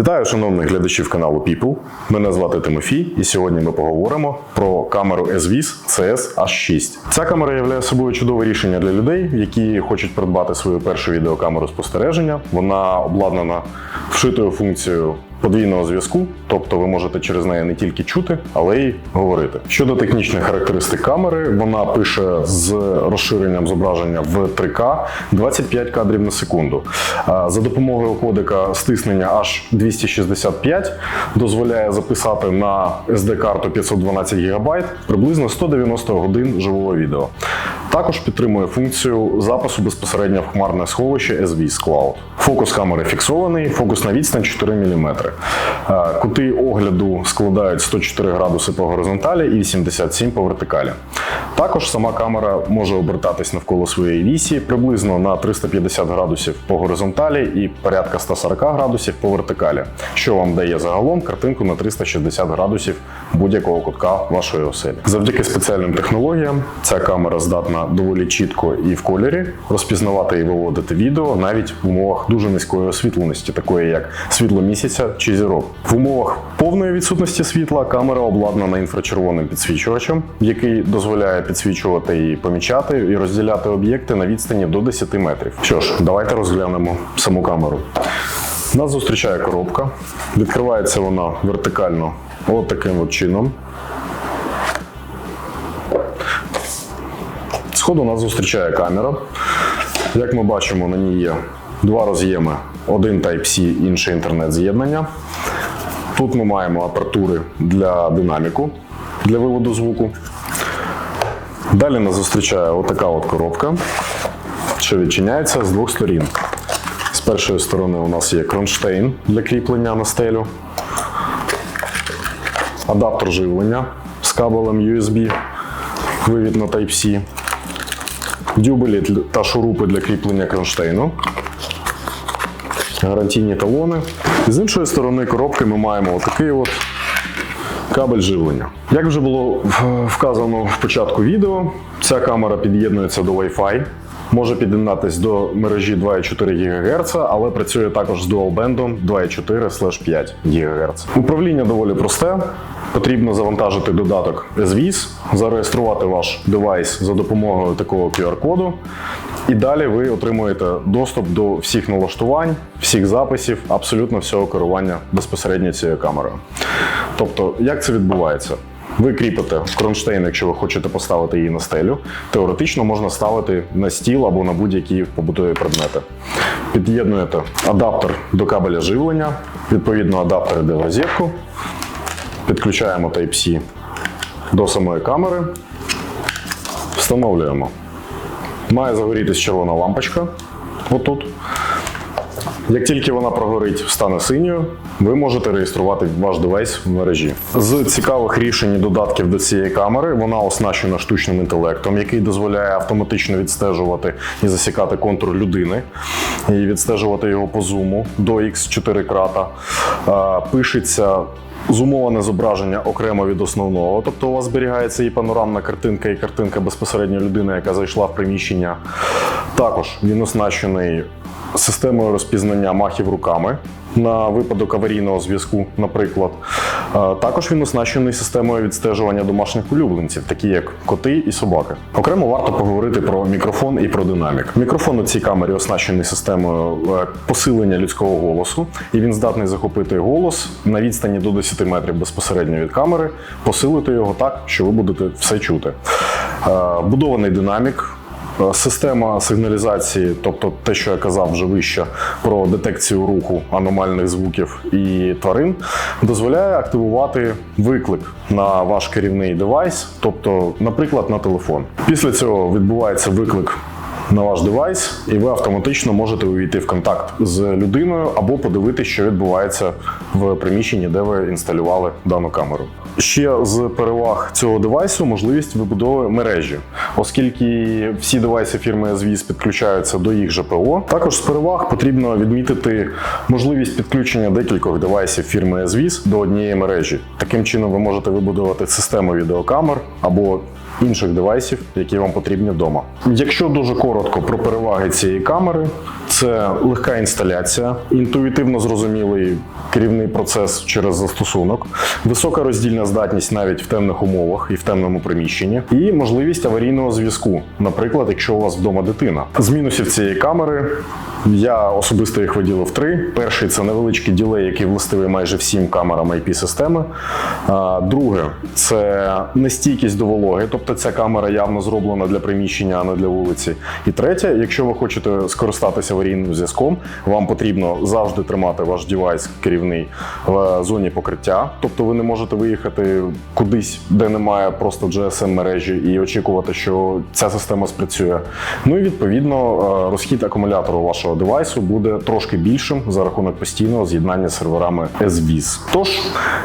Вітаю шановних глядачів каналу People. Мене звати Тимофій, і сьогодні ми поговоримо про камеру SVIS CS H6. Ця камера являє собою чудове рішення для людей, які хочуть придбати свою першу відеокамеру спостереження. Вона обладнана вшитою функцією подвійного зв'язку, тобто ви можете через неї не тільки чути, але й говорити. Щодо технічних характеристик камери, вона пише з розширенням зображення в 3К 25 кадрів на секунду. За допомогою кодека стиснення аж 265 дозволяє записати на SD-карту 512 ГБ приблизно 190 годин живого відео. Також підтримує функцію запису безпосередньо в хмарне сховище SVS Cloud. Фокус камери фіксований, фокусна відстань 4 мм. Е, Кути огляду складають 104 градуси по горизонталі і 87 по вертикалі. Також сама камера може обертатись навколо своєї вісі приблизно на 350 градусів по горизонталі і порядка 140 градусів по вертикалі, що вам дає загалом картинку на 360 градусів будь-якого кутка вашої оселі. Завдяки спеціальним технологіям ця камера здатна доволі чітко і в кольорі розпізнавати і виводити відео навіть в умовах дуже низької освітленості, такої як світло місяця чи зірок. В умовах повної відсутності світла камера обладнана інфрачервоним підсвічувачем, який дозволяє підсвічувати і помічати і розділяти об'єкти на відстані до 10 метрів. Що ж, давайте розглянемо саму камеру. Нас зустрічає коробка. Відкривається вона вертикально от таким от чином. Сходу нас зустрічає камера. Як ми бачимо, на ній є два роз'єми: один Type-C, інший інтернет-з'єднання. Тут ми маємо апертури для динаміку для виводу звуку. Далі нас зустрічає отака от коробка, що відчиняється з двох сторін. З першої сторони у нас є кронштейн для кріплення на стелю, адаптер живлення з кабелем USB, вивід на Type-C, дюбелі та шурупи для кріплення кронштейну, гарантійні талони. І з іншої сторони коробки ми маємо отакий от кабель живлення. Як вже було вказано в початку відео, ця камера під'єднується до Wi-Fi. Може під'єднатись до мережі 2,4 ГГц, але працює також з дуалбендом 2,4/5 ГГц. Управління доволі просте. Потрібно завантажити додаток SVIS, зареєструвати ваш девайс за допомогою такого QR-коду, і далі ви отримуєте доступ до всіх налаштувань, всіх записів, абсолютно всього керування безпосередньо цією камерою. Тобто, як це відбувається? Ви кріпите кронштейн, якщо ви хочете поставити її на стелю. Теоретично можна ставити на стіл або на будь-які побутові предмети. Під'єднуєте адаптер до кабеля живлення, відповідно адаптер йде в розетку. Підключаємо Type-C до самої камери, встановлюємо. Має загорітись червона лампочка отут. Як тільки вона прогорить, стане синьою, ви можете реєструвати ваш девайс в мережі. З цікавих рішень і додатків до цієї камери вона оснащена штучним інтелектом, який дозволяє автоматично відстежувати і засікати контур людини, і відстежувати його по зуму до X4 крата. Е, Пишеться Зумоване зображення окремо від основного, тобто у вас зберігається і панорамна картинка, і картинка безпосередньо людини, яка зайшла в приміщення. Також він оснащений системою розпізнання махів руками на випадок аварійного зв'язку, наприклад. Е, Також він оснащений системою відстежування домашніх улюбленців, такі як коти і собаки. Окремо варто поговорити про мікрофон і про динамік. Мікрофон у цій камері оснащений системою е, посилення людського голосу, і він здатний захопити голос на відстані до 10 метрів безпосередньо від камери, посилити його так, що ви будете все чути. Е, Будований динамік. Е, Система сигналізації, тобто те, що я казав вже вище про детекцію руху аномальних звуків і тварин, дозволяє активувати виклик на ваш керівний девайс, тобто, наприклад, на телефон. Після цього відбувається виклик. На ваш девайс, і ви автоматично можете увійти в контакт з людиною або подивитися, що відбувається в приміщенні, де ви інсталювали дану камеру. Ще з переваг цього девайсу можливість вибудови мережі, оскільки всі девайси фірми SVIS підключаються до їх ЖПО. Також з переваг потрібно відмітити можливість підключення декількох девайсів фірми SVIS до однієї мережі. Таким чином ви можете вибудувати систему відеокамер або інших девайсів, які вам потрібні вдома. Якщо дуже коротко про переваги цієї камери, Це легка інсталяція, інтуїтивно зрозумілий керівний процес через застосунок, висока роздільна здатність навіть в темних умовах і в темному приміщенні, і можливість аварійного зв'язку, наприклад, якщо у вас вдома дитина. З мінусів цієї камери я особисто їх виділив три. Перший це невеличкий ділей, який властивий майже всім камерам IP-системи. Друге це нестійкість до вологи, тобто ця камера явно зроблена для приміщення, а не для вулиці. І третє, якщо ви хочете скористатися аварійним зв'язком, вам потрібно завжди тримати ваш девайс керівний в зоні покриття. Тобто ви не можете виїхати кудись, де немає просто GSM мережі, і очікувати, що ця система спрацює. Ну і відповідно е, розхід акумулятору вашого девайсу буде трошки більшим за рахунок постійного з'єднання з серверами SVIS. Тож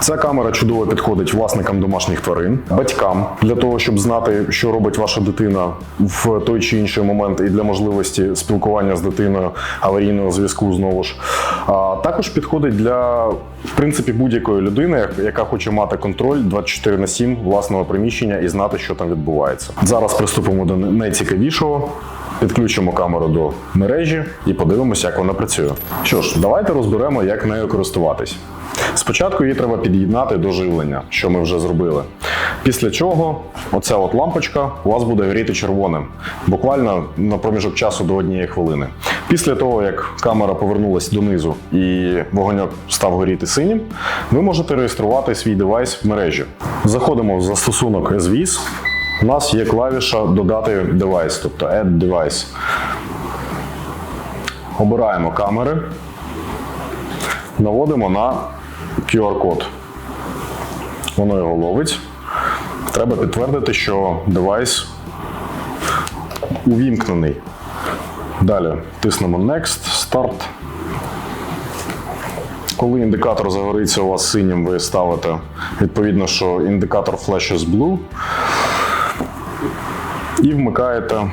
ця камера чудово підходить власникам домашніх тварин, батькам для того, щоб знати, що робить ваша дитина в той чи інший момент, і для можливості спілкування з дитиною аварійного зв'язку знову ж. А також підходить для в принципі будь-якої людини, яка хоче мати контроль 24 на 7 власного приміщення і знати, що там відбувається. Зараз приступимо до найцікавішого. Підключимо камеру до мережі і подивимося, як вона працює. Що ж, давайте розберемо, як нею користуватись. Спочатку її треба під'єднати до живлення, що ми вже зробили. Після чого оця от лампочка у вас буде горіти червоним, буквально на проміжок часу до однієї хвилини. Після того, як камера повернулась донизу і вогоньок став горіти синім, ви можете реєструвати свій девайс в мережі. Заходимо в застосунок SVIS. У нас є клавіша Додати девайс, тобто Add Device. Обираємо камери, наводимо на QR-код. Воно його ловить. Треба підтвердити, що девайс увімкнений. Далі тиснемо Next, Start. Коли індикатор загориться у вас синім, ви ставите відповідно, що індикатор flashes blue і вмикаєте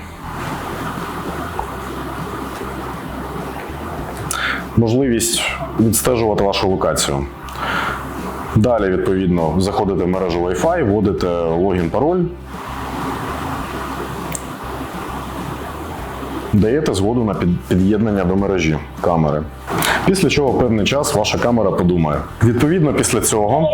можливість відстежувати вашу локацію. Далі, відповідно, заходите в мережу Wi-Fi, вводите логін, пароль. Даєте згоду на під- під'єднання до мережі камери. Після чого певний час ваша камера подумає. Відповідно, після цього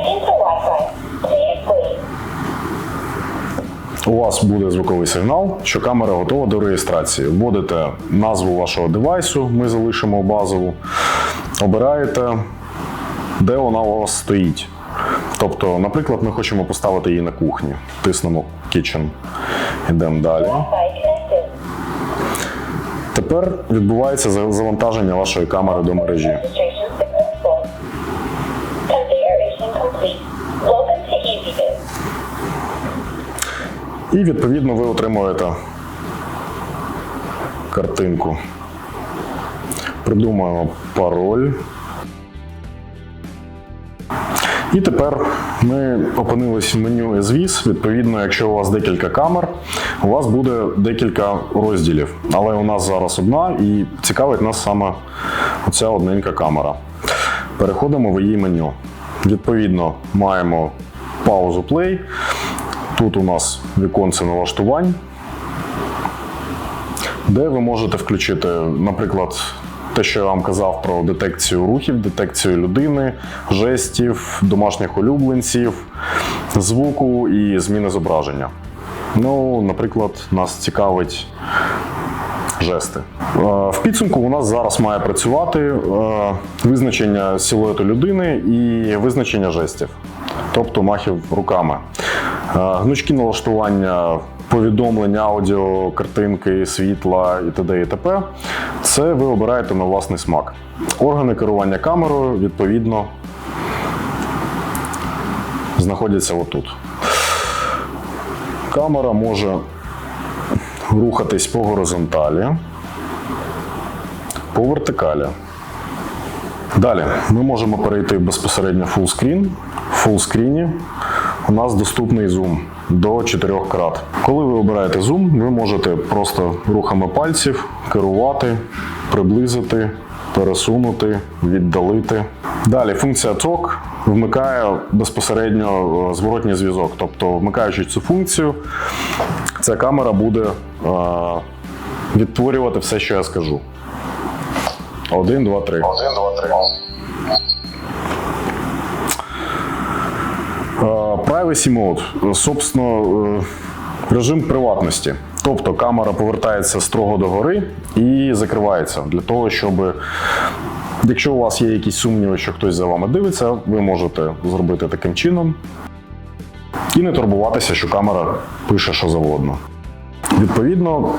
у вас буде звуковий сигнал, що камера готова до реєстрації. Вводите назву вашого девайсу, ми залишимо базову, обираєте, де вона у вас стоїть. Тобто, наприклад, ми хочемо поставити її на кухні. Тиснемо Kitchen. Йдемо далі. Тепер відбувається завантаження вашої камери до мережі. І відповідно ви отримуєте картинку. Придумаємо пароль. І тепер ми опинились в меню SVIS. Відповідно, якщо у вас декілька камер, у вас буде декілька розділів. Але у нас зараз одна і цікавить нас саме оця одненька камера. Переходимо в її меню. Відповідно, маємо паузу play. Тут у нас віконце налаштувань, де ви можете включити, наприклад, те, що я вам казав про детекцію рухів, детекцію людини, жестів, домашніх улюбленців, звуку і зміни зображення. Ну, наприклад, нас цікавить жести. Е, В підсумку у нас зараз має працювати е, визначення силуету людини і визначення жестів, тобто махів руками. Е, Гнучкі налаштування, повідомлення, аудіо, картинки, світла і т.д. і т.п. Це ви обираєте на власний смак. Органи керування камерою, відповідно, знаходяться отут. Камера може рухатись по горизонталі, по вертикалі. Далі ми можемо перейти безпосередньо в full. В screen у нас доступний зум до 4 крат. Коли ви обираєте зум, ви можете просто рухами пальців керувати, приблизити, пересунути, віддалити. Далі функція TOC вмикає безпосередньо е, зворотній зв'язок. Тобто, вмикаючи цю функцію, ця камера буде е, відтворювати все, що я скажу. Один, два, три. Один, два, три. Privacy Mode, собственно, е, режим приватності. Тобто камера повертається строго догори і закривається для того, щоб, якщо у вас є якісь сумніви, що хтось за вами дивиться, ви можете зробити таким чином і не турбуватися, що камера пише що завгодно. Відповідно,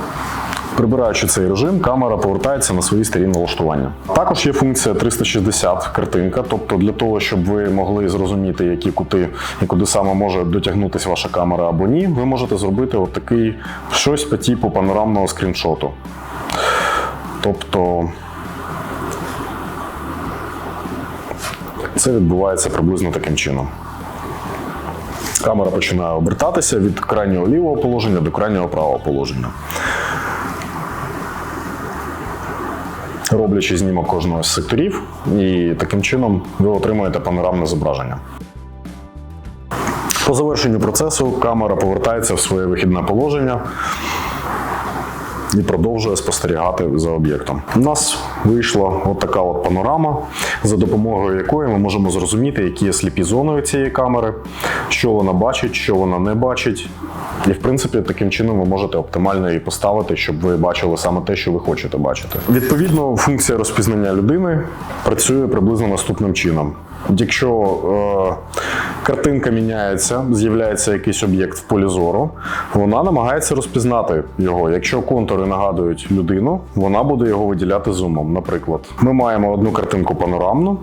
прибираючи цей режим, камера повертається на свої старі налаштування. Також є функція 360 картинка, тобто для того, щоб ви могли зрозуміти, які кути і куди саме може дотягнутися ваша камера або ні, ви можете зробити от такий щось по типу панорамного скріншоту. Тобто це відбувається приблизно таким чином. Камера починає обертатися від крайнього лівого положення до крайнього правого положення. Роблячи знімок кожного з секторів, і таким чином ви отримуєте панорамне зображення. По завершенню процесу камера повертається в своє вихідне положення і продовжує спостерігати за об'єктом. У нас вийшла от така от панорама, за допомогою якої ми можемо зрозуміти, які є сліпі зони цієї камери, що вона бачить, що вона не бачить. І, в принципі, таким чином ви можете оптимально її поставити, щоб ви бачили саме те, що ви хочете бачити. Відповідно, функція розпізнання людини працює приблизно наступним чином. Якщо е, картинка міняється, з'являється якийсь об'єкт в полі зору, вона намагається розпізнати його. Якщо контури нагадують людину, вона буде його виділяти зумом. Наприклад, ми маємо одну картинку панорамну,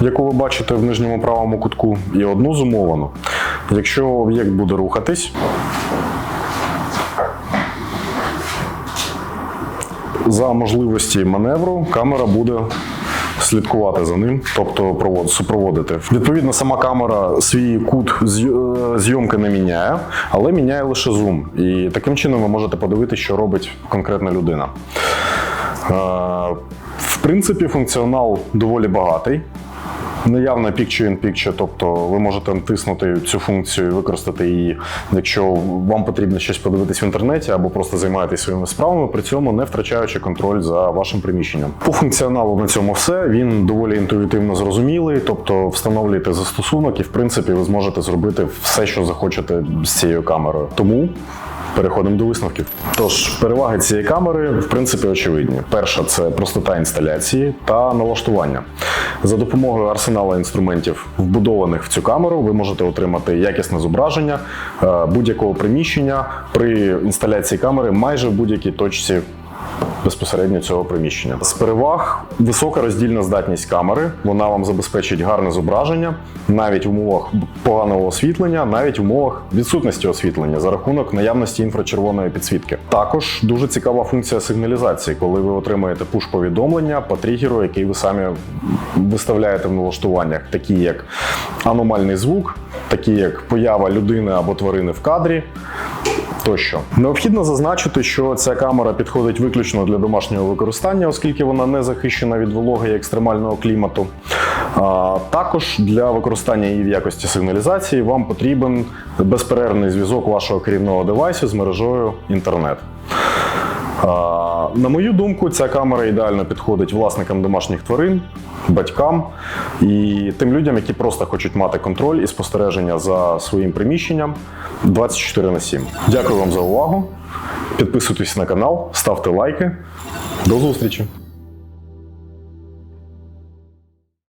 яку ви бачите в нижньому правому кутку, і одну зумовану. Якщо об'єкт буде рухатись, за можливості маневру камера буде слідкувати за ним, тобто супроводити. Відповідно, сама камера свій кут е, зйомки не міняє, але міняє лише зум. І таким чином ви можете подивитися, що робить конкретна людина. Е, В принципі, функціонал доволі багатий. Наявна Picture in Picture, тобто ви можете натиснути цю функцію і використати її, якщо вам потрібно щось подивитись в інтернеті або просто займаєтесь своїми справами, при цьому не втрачаючи контроль за вашим приміщенням. По функціоналу на цьому все. Він доволі інтуїтивно зрозумілий, тобто встановлюєте застосунок і в принципі ви зможете зробити все, що захочете з цією камерою. Тому Переходимо до висновків. Тож, переваги цієї камери, в принципі, очевидні. Перша це простота інсталяції та налаштування. За допомогою арсенала інструментів, вбудованих в цю камеру, ви можете отримати якісне зображення е, будь-якого приміщення при інсталяції камери майже в будь-якій точці безпосередньо цього приміщення. З переваг висока роздільна здатність камери. Вона вам забезпечить гарне зображення навіть в умовах поганого освітлення, навіть в умовах відсутності освітлення за рахунок наявності інфрачервоної підсвітки. Також дуже цікава функція сигналізації, коли ви отримаєте пуш-повідомлення по тригеру, який ви самі виставляєте в налаштуваннях, такі як аномальний звук, такі як поява людини або тварини в кадрі тощо. Необхідно зазначити, що ця камера підходить виключно для домашнього використання, оскільки вона не захищена від вологи і екстремального клімату. А, також для використання її в якості сигналізації вам потрібен безперервний зв'язок вашого керівного девайсу з мережою інтернет. На мою думку, ця камера ідеально підходить власникам домашніх тварин, батькам і тим людям, які просто хочуть мати контроль і спостереження за своїм приміщенням 24 на 7. Дякую вам за увагу. Підписуйтесь на канал, ставте лайки. До зустрічі!